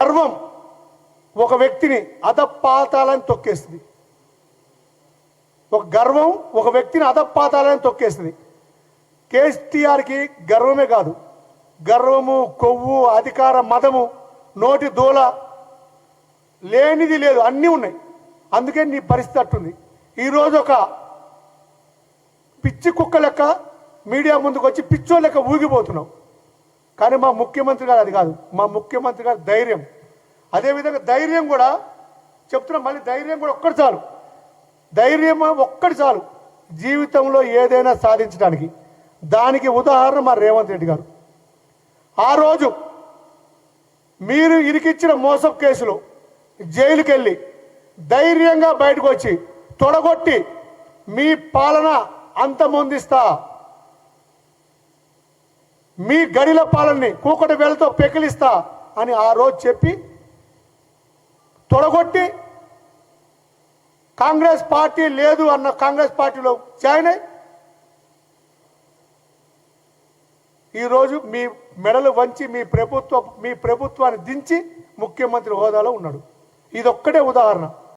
గర్వం ఒక వ్యక్తిని అధపాతాలని తొక్కేస్తుంది ఒక గర్వం ఒక వ్యక్తిని అధపాతాలని తొక్కేస్తుంది కేసీఆర్కి గర్వమే కాదు గర్వము కొవ్వు అధికార మదము నోటి దూల లేనిది లేదు అన్నీ ఉన్నాయి. అందుకే నీ పరిస్థితి అట్టుంది. ఈరోజు ఒక పిచ్చి కుక్క లెక్క మీడియా ముందుకు వచ్చి పిచ్చో లెక్క ఊగిపోతున్నావు. కానీ మా ముఖ్యమంత్రి గారు అది కాదు. మా ముఖ్యమంత్రి గారు ధైర్యం. అదేవిధంగా ధైర్యం కూడా చెప్తున్నా మళ్ళీ ధైర్యం కూడా ఒక్కటి చాలు. ధైర్యం ఒక్కటి చాలు. జీవితంలో ఏదైనా సాధించడానికి. దానికి ఉదాహరణ మా రేవంత్ రెడ్డి గారు. ఆ రోజు మీరు ఇరికిచ్చిన మోసం కేసులో జైలుకి వెళ్ళి ధైర్యంగా బయటకు వచ్చి తొడగొట్టి మీ పాలన అంతమొందిస్తా మీ గడిల పాలనని కూకటి వేలతో పెకిలిస్తా అని ఆ రోజు చెప్పి తొడగొట్టి కాంగ్రెస్ పార్టీ లేదు అన్న కాంగ్రెస్ పార్టీలో జాయిన్ అయి ఈరోజు మీ మెడలు వంచి మీ ప్రభుత్వ మీ ప్రభుత్వాన్ని దించి ముఖ్యమంత్రి హోదాలో ఉన్నాడు. ఇదొక్కటే ఉదాహరణ.